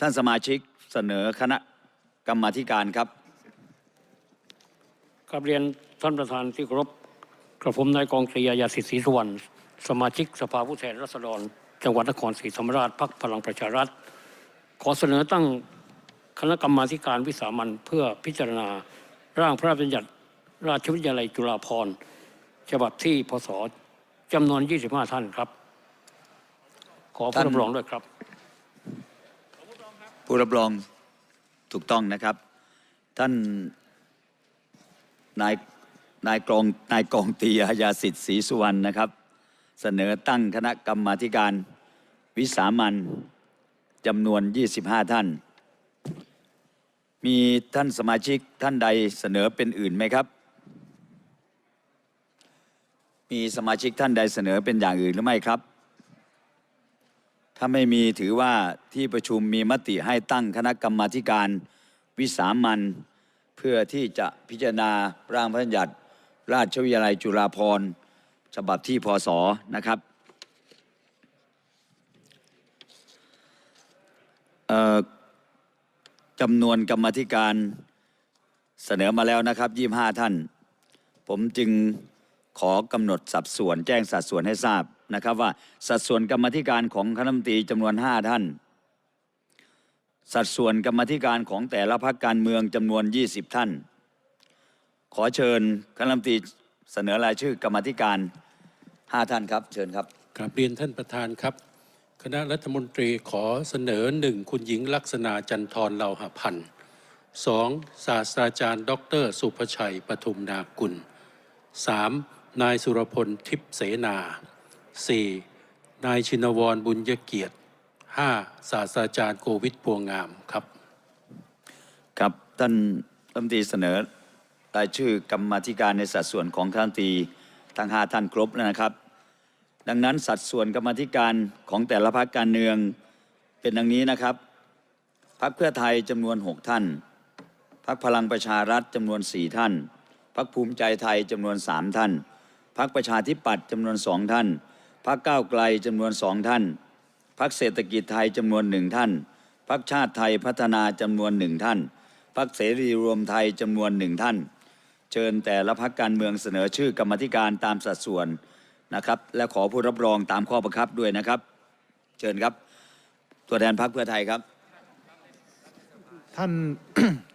ท่านสมาชิกเสนอคณะกรรมาธิการครับกราบเรียนท่านประธานที่เคารพกระผมนายกองตรีอาญาสิทธิศรีสุวรรณสมาชิกสภาผู้แทนราษฎร จังหวัดนครศรีธรรมราชพักพลังประชารัฐ ขอเสนอตั้งคณะกรรมาการวิสามันเพื่อพิจารณาร่างพระราชบัญญัติราชวิทยาลัยจุฬาภรณ์ฉบับที่พศจำนวน 25 ท่านครับ ขอผู้ท่านรับรองด้วยครับ ผู้รับรองถูกต้องนะครับ ท่านนายนายกองนายกองตีอาญาสิทธิ์ศรีสุวรรณนะครับ เสนอตั้งคณะกรรมาธิการวิสามันจำนวน 25 ท่าน มีท่านสมาชิกท่านใดเสนอเป็นอื่นไหมครับ มีสมาชิกท่านใดเสนอเป็นอย่างอื่นหรือไม่ครับ ถ้าไม่มีถือว่าที่ประชุมมีมติให้ตั้งคณะกรรมาการวิสามันเพื่อที่จะพิจารณาร่างพระราชบัญญัติ ราชวิทยาลัยจุฬาภรณ์ฉบับที่พศนะครับจำนวนกรรมธิการเสนอมาแล้วนะครับ 25 ท่าน ผมจึง ขอกำหนดสัดส่วนแจ้งสัดส่วนให้ทราบนะครับว่าสัดส่วนกรรมธิการของคณะรัฐมนตรีจำนวน 5 ท่าน สัดส่วนกรรมธิการของแต่ละพรรคการเมืองจำนวน 20 ท่าน ขอเชิญคณะรัฐมนตรีเสนอรายชื่อกรรมาธิการ 5 ท่านครับ เชิญครับกราบเรียนท่านประธานครับ คณะรัฐมนตรีขอเสนอหนึ่งคุณหญิงลักษณะจันทร์เลาหพันธ์สองศาสตราจารย์ ดร สุภชัยปทุมนากุลสาม นายสุรพลทิพย์เสนาสี่นายชินวรบุญยเกียรติห้าศาสตราจารย์โกวิทพวงงามครับ ครับท่านรัฐมนตรีเสนอรายชื่อกรรมาธิการในสัดส่วนของคณะรัฐมนตีทั้ง5ท่านครบแล้วนะครับ ดังนั้นสัดส่วนกรรมธิการของแต่ละพรรคการเมืองเป็นดังนี้นะครับพรรคเพื่อไทยจำนวน 6 ท่านพรรคพลังประชารัฐจำนวน 4 ท่านพรรคภูมิใจไทยจำนวน 3 ท่าน พรรคประชาธิปัตย์จำนวนสองท่านพรรคก้าวไกลจำนวนสองท่านพรรคเศรษฐกิจไทยจำนวนหนึ่งท่านพรรคชาติไทยพัฒนาจำนวนหนึ่งท่านพรรคเสรีรวมไทยจำนวนหนึ่งท่าน เชิญแต่ละพรรคการเมืองเสนอชื่อกรรมธิการตามสัดส่วนนะครับ และขอผู้รับรองตามข้อบังคับด้วยนะครับ เชิญครับ ตัวแทนพรรคเพื่อไทยครับ ท่าน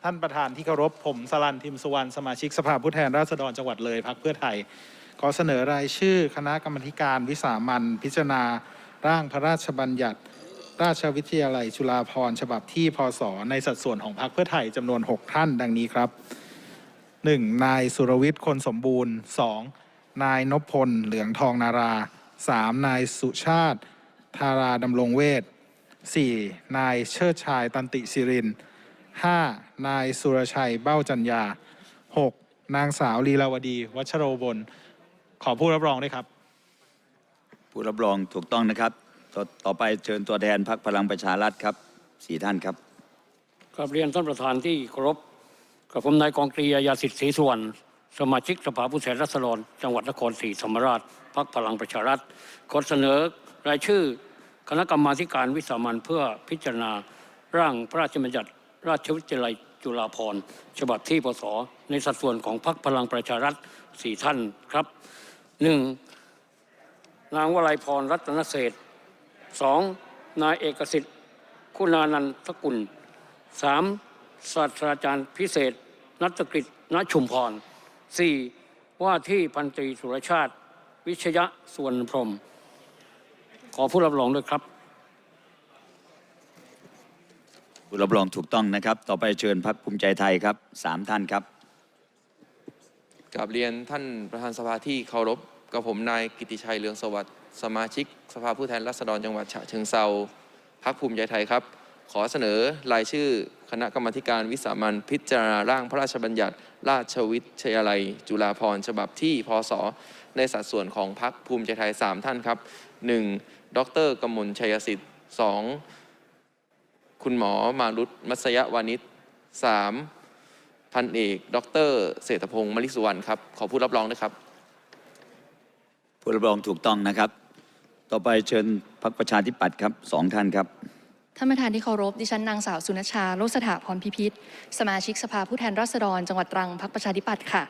ท่านประธานที่เคารพผมสลันทิมสุวรรณสมาชิกสภาผู้แทนราษฎรจังหวัดเลยพักเพื่อไทย ขอเสนอรายชื่อคณะกรรมการวิสามันพิจารณา ร่างพระราชบัญญัติ ราชวิทยาลัยจุฬาภรณ์ฉบับที่พศในสัดส่วนของพรรคเพื่อไทยจำนวน 6 ท่านดังนี้ครับ 1. นายสุรวิทย์คนสมบูรณ์ 2. นายนพพลเหลืองทองนารา 3. นายสุชาติธาราดำรงเวท 4. นายเชิดชายตันติสิริน 5. นายสุรชัยเบ้าจัญญา 6. นางสาวลีลาวดี วัชโรบล ขอผู้รับรองด้วยครับ ผู้รับรองถูกต้องนะครับตอต่อไปเชิญตัวแทนพรรคพลังประชารัฐครับสี่ท่านครับกราบเรียนท่านประธานที่เคารพกับผมนายกองตรีอาญาสิทธิศรีสุวรรณสมาชิกสภาผู้แทนราษฎรจังหวัดนครศรีธรรมราชพักพลังประชารัฐขอเสนอรายชื่อ คณะกรรมาธิการวิสามันเพื่อพิจารณาร่างพระราชบัญญัติราชวิทยาลัยจุฬาภรณ์ฉบับที่พศในสัดส่วนของพรรคพลังประชารัฐสี่ท่านครับ หนึ่งนางวลัยพรรัตนเศษสองนายเอกสิทธิ์ คุณานันทกุลสามศาสตราจารย์พิเศษ นัตกฤษณชุมพรสี่ว่าที่พันตรีสุรชาติ วิชยะส่วนพรม ขอผู้รับรองด้วยครับ ผู้รับรองถูกต้องนะครับ ต่อไปเชิญพรรคภูมิใจไทยครับสามท่านครับ กราบเรียนท่านประธานสภาที่เคารพกับผมนายกิติชัยเลืองสวัสดิ์สมาชิก สภาผู้แทนราษฎรจังหวัดฉะเชิงเซาพักภูมิใจไทยครับ ขอเสนอรายชื่อคณะกรรมการวิสามันพิจารณาร่างพระราชบัญญัติ ราชวิทยาลัย จุฬาภรณ์ฉบับที่พศในสัดส่วนของพักภูมิใจไทย 3 ท่านครับ 1. ดรกมลชัยสิทธิ์ 2. คุณหมอมารุตมัสยวานิช 3. พันเอก ดรเศรษฐพงศ์มลิสุวรรณครับ ขอผู้รับรองด้วยครับ ผู้รับรองถูกต้องนะครับ ต่อไปเชิญพรรคประชาธิปัตย์ครับสองท่านครับ ท่านประธานที่เคารพ ดิฉันนางสาวสุนชชาโลสถาพรพิพิธ สมาชิกสภาผู้แทนราษฎร จังหวัดตรังพักประชาธิปัตย์ค่ะ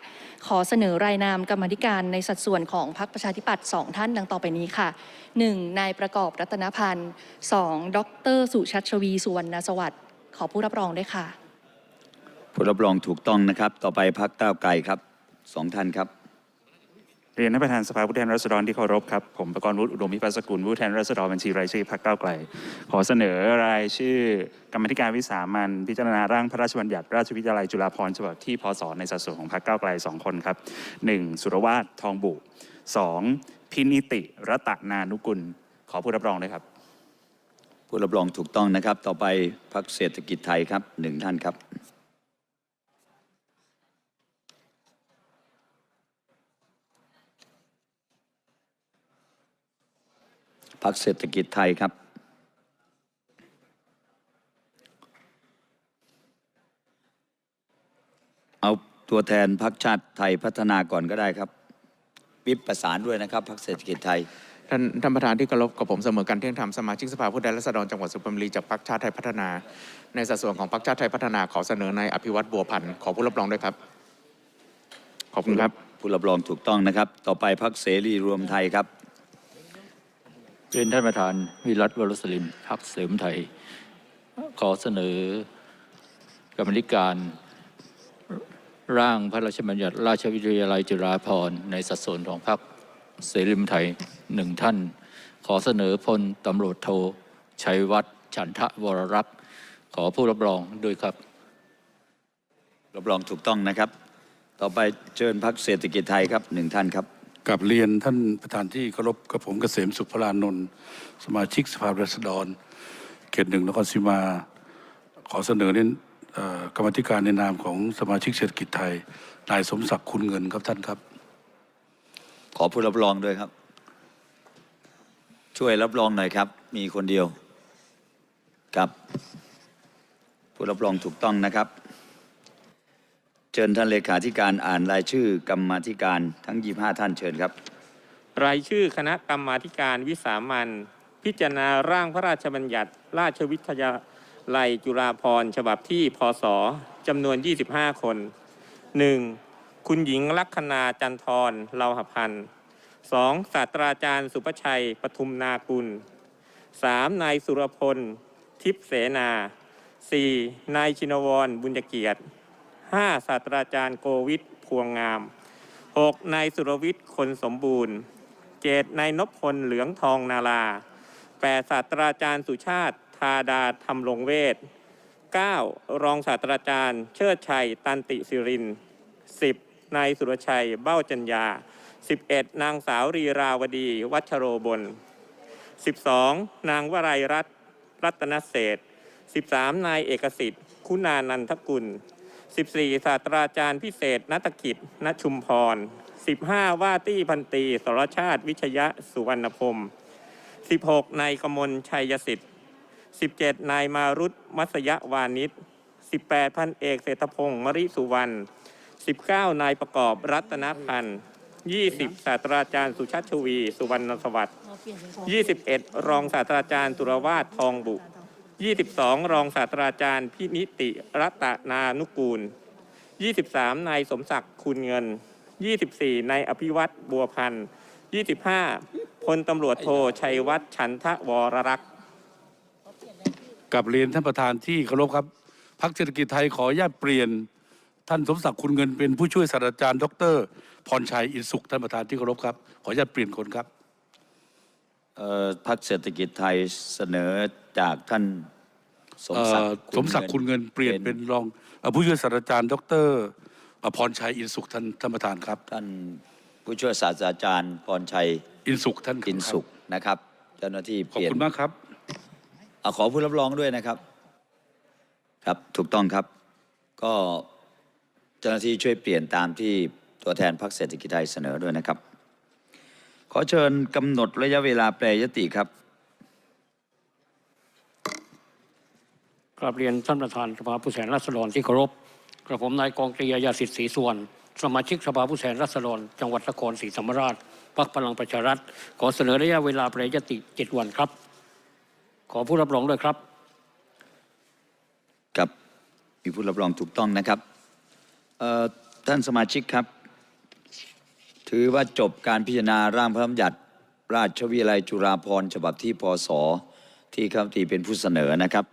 ขอเสนอรายนามกรรมาธิการในสัดส่วนของพักประชาธิปัตย์สองท่านดังต่อไปนี้ค่ะ 1. นายประกอบรัตนพันธ์ 2. ดร สุชัชวีสุวรรณสวัสดิ์ขอผู้รับรองด้วยค่ะ ผู้รับรองถูกต้องนะครับ ต่อไปพักก้าวไกลครับสองท่านครับ เรียนท่านประธานสภาผู้แทนราษฎรที่เคารพครับ ผมประกรณ์วุฒิอุดมวิปัสสกุลผู้แทนราษฎรบัญชีรายชื่อพรรคก้าวไกล ขอเสนอรายชื่อกรรมาธิการวิสามันพิจารณาร่างพระราชบัญญัติราชวิทยาลัยจุฬาภรณ์ฉบับที่พศในสัดส่วนของพรรคก้าวไกลสองคนครับหนึ่งสุรวาททองบุสองพินิติรัตนานุกุล ขอผู้รับรองด้วยครับ ผู้รับรองถูกต้องนะครับ ต่อไปพักเศรษฐกิจไทยครับหนึ่งท่านครับ พักเศรษฐกิจไทยครับเอาตัวแทนพักชาติไทยพัฒนาก่อนก็ได้ครับวิปประสานด้วยนะครับพักเศรษฐกิจไทยท่านท่านประธานที่เคารพกับผมเสมอกันเที่ยงธรรมสมาชิกสภาผู้แทนราษฎรจังหวัดสุพรรณบุรีจากพรรคชาติไทยพัฒนา ในสัดส่วนของพรรคชาติไทยพัฒนาขอเสนอนายอภิวัตบัวพันธ์ขอผู้รับรองด้วยครับ ขอบคุณครับ ผู้รับรองถูกต้องนะครับ ต่อไปพักเสรีรวมไทยครับ เรียนท่านประธานวิรัตวรสลินพักเสริมไทย ขอเสนอกรรมธิการร่างพระราชบัญญัติราชวิทยาลัยจุฬาภรณ์ในสัดส่วนของพรรคเสรีมไทยหนึ่งท่าน ขอเสนอพลตำรวจโทชัยวัฒน์ฉันทะวรรักษ์ขอผู้รับรองด้วยครับ รับรองถูกต้องนะครับ ต่อไปเชิญพักเศรษฐกิจไทยครับหนึ่งท่านครับ กับเรียนท่านประธานที่เคารพกับผมเกษมสุขพลานนท์สมาชิกสภาราษฎร เขตหนึ่งนครศรีมา ขอเสนอเน้นเอ่อกรรมธิการในนามของสมาชิกเศรษฐกิจไทย นายสมศักดิ์คุณเงินครับท่านครับ ขอผู้รับรองด้วยครับ ช่วยรับรองหน่อยครับ มีคนเดียวครับ ผู้รับรองถูกต้องนะครับ ชิญท่านเลขาธิการอ่านรายชื่อกรรมาธิการทั้ง 25 ท่านเชิญครับ รายชื่อคณะกรรมาธิการวิสามันพิจารณาร่างพระราชบัญญัติ ราชวิทยาลัยจุฬาภรณ์ฉบับที่พศจำนวน 25 คน 1. คุณหญิงลัคนาจันทรเลาหพันธ์ 2. ศาสตราจารย์สุภชัยปทุมนากุล 3. นายสุรพล ทิพเสนา 4. นายชินวรบุญเกียรติ 5. ศาสตราจารย์โกวิทพวงงาม 6. นายสุรวิทย์คนสมบูรณ์ 7. นายนพพลเหลืองทองนารา 8. ศาสตราจารย์สุชาติธาดาธรรมรงเวท 9. รองศาสตราจารย์ เชิดชัย ตันติสิริน 10. นายสุรชัย เบ้าจัญญา 11. นางสาวรีราวดี วัชโรบล 12. นางวรัยรัตน์รัตนเศษ 13. นายเอกสิทธิ์ คุณานันทกุล 14. ศาสตราจารย์พิเศษนัตกิจณชุมพร 15. ว่าที่พันตีสรชาติวิชยะสุวรรณพรม 16. นายกมลชัยสิทธิ์ 17. นายมารุตมัสยวานิช 18. พันเอกเศรษฐพงศ์มริสุวรรณ 19. นายประกอบรัตนพันธ์ 20. ศาสตราจารย์สุชัชวี สุวรรณสวัสดิ์ 21. รองศาสตราจารย์ตุรวาททองบุ 22 รองศาสตราจารย์พินิติรัตนานุกูล 23 นายสมศักดิ์คุณเงิน 24 นายอภิวัตบัวพันธ์ 25 พลตำรวจโทชัยวัฒน์ฉันทะวรรักษ์กับเรียนท่านประธานที่เคารพครับพักเศรษฐกิจไทยขออนุญาตเปลี่ยนท่านสมศักดิ์คุณเงินเป็นผู้ช่วยศาสตราจารย์ ดรพรชัยอินสุขท่านประธานที่เคารพครับ ขออนุญาตเปลี่ยนคนครับ พักเศรษฐกิจไทยเสนอจากท่านสมเอ่ศักอดิ์สมศักดิ์คุณเงินเปลี่ยนเป็นรองเอ่อผู้ช่วยศาสตราจารย์ ดรเอ่อพรชัยอินสุขท่านท่านประธานครับ ท่านผู้ช่วยศาสตราจารย์พรชัยอินสุขท่านครับอินสุขนะครับ เจ้าหน้าที่ขเปอบลี่ยนคุณมากครับเอาขอผู้รับรองด้วยนะครับ ครับถูกต้องครับ ก็เจ้าหน้าที่ช่วยเปลี่ยนตามที่ตัวแทนพรรคเศรษฐกิจไทยเสนอด้วยนะครับ ขอเชิญกำหนดระยะเวลาแปรยติครับกราบเรียนท่านประธานสภาผู้แทนราษฎรที่เคารพกระผมนายกองตรีอาญาสิทธิ์ศรีสุวรรณสมาชิกสภาผู้แทนราษฎร จังหวัดนครศรีธรรมราชพรรคพลังประชารัฐ ขอเสนอระยะเวลาแปรยติ7วันครับ ขอผู้รับรองด้วยครับ ครับมีผู้รับรองถูกต้องนะครับเอ่อท่านสมาชิกครับ ถือว่าจบการพิจารณาร่างพระบัญญัติ ราชวิทยาลัยจุฬาภรณ์ฉบับที่พศที่คำตีเป็นผู้เสนอนะครับ